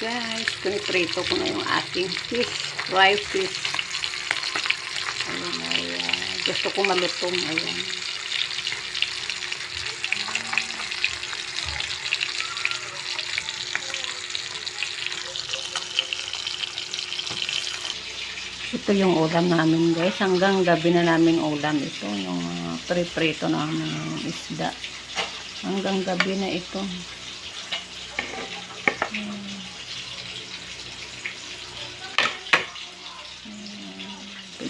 guys, piniprito ko na yung ating fish, fry fish. Ayan, ay, ah, gusto ko malutong. Ayan. Ito yung ulam namin guys. Hanggang gabi na namin ulam ito. Yung uh, pre-prito namin yung isda. Hanggang gabi na ito.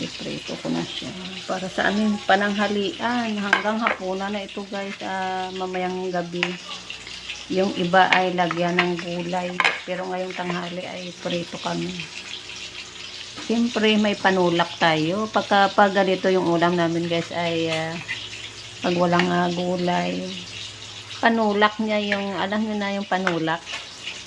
Piniprito ko na siya. Para sa aming pananghalian. Hanggang hapunan na ito guys. ah, mamayang gabi. Yung iba ay lagyan ng gulay. Pero ngayong tanghali ay prito kami. Siyempre may panulak tayo. Pagka pag ganito yung ulam namin guys ay ah, pag walang ah, gulay. Panulak niya yung, alam niyo na yung panulak.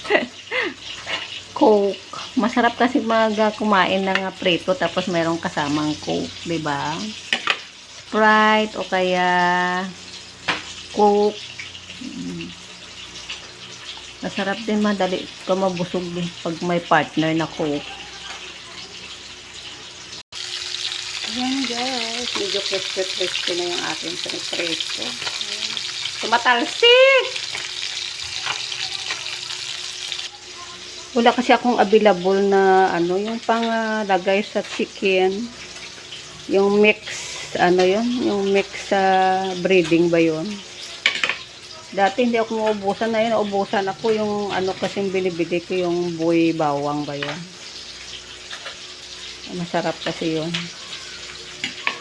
Coke. Masarap kasi mag ah, kumain ng ah, prito tapos mayroong kasamang Coke, 'di ba? Sprite o kaya Coke. Mm. Masarap din madali ka mabusog din pag may partner na Coke. Ayan guys, medyo crispy-crispy na yung ating. Ayan. Tumatalsik! Wala kasi akong available na ano, yung panglagay sa chicken. Yung mix, ano yun? Yung mix sa breeding ba yun? Dati hindi ako maubusan na yun. Naubusan ako yung ano kasing binibili ko yung buhay bawang ba yun? Masarap kasi yun.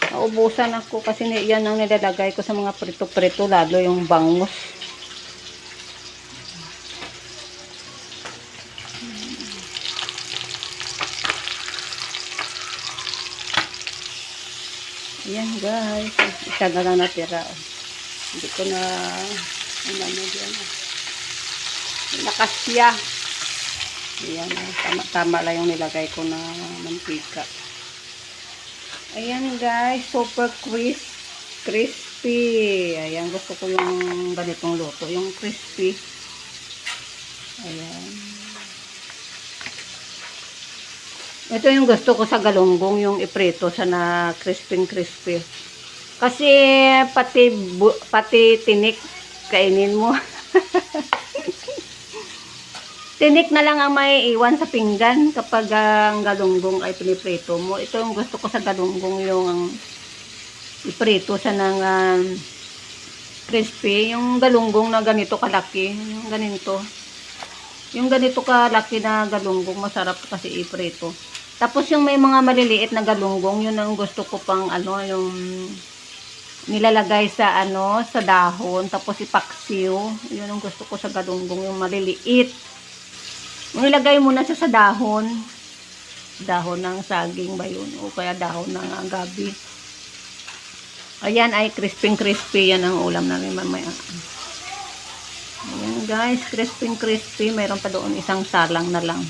Naubusan ako kasi yan ang nilalagay ko sa mga prito-prito lalo yung bangus. Ayan guys, isa na lang natira. oh. Hindi ko na ano na dyan. oh. Nakasya. Ayan, oh. tama, tama lang yung nilagay ko na mantika. Ayan guys, super crisp, crispy. Ayan, gusto ko yung ganitong luto, yung crispy. Ayan. Ito yung gusto ko sa galunggong, yung iprito sa na crispy crispy. Kasi pati bu- pati tinik kainin mo. Tinik na lang ang may iwan sa pinggan kapag ang galunggong ay piniprito mo. Ito yung gusto ko sa galunggong yung iprito sa ng um, crispy. Yung galunggong na ganito kalaki. Yung ganito. Yung ganito kalaki na galunggong masarap kasi iprito. Tapos yung may mga maliliit na galunggong, yun ang gusto ko pang ano, yung nilalagay sa ano, sa dahon, tapos ipaksiw. Yun ang gusto ko sa galunggong, yung maliliit. Yung ilagay mo na siya sa dahon. Dahon ng saging ba yun? O kaya dahon ng ah, gabi. Ayan ay crispy crispy. Yan ang ulam namin mamaya. Ayan guys, crispy crispy. Mayroon pa doon isang salang na lang.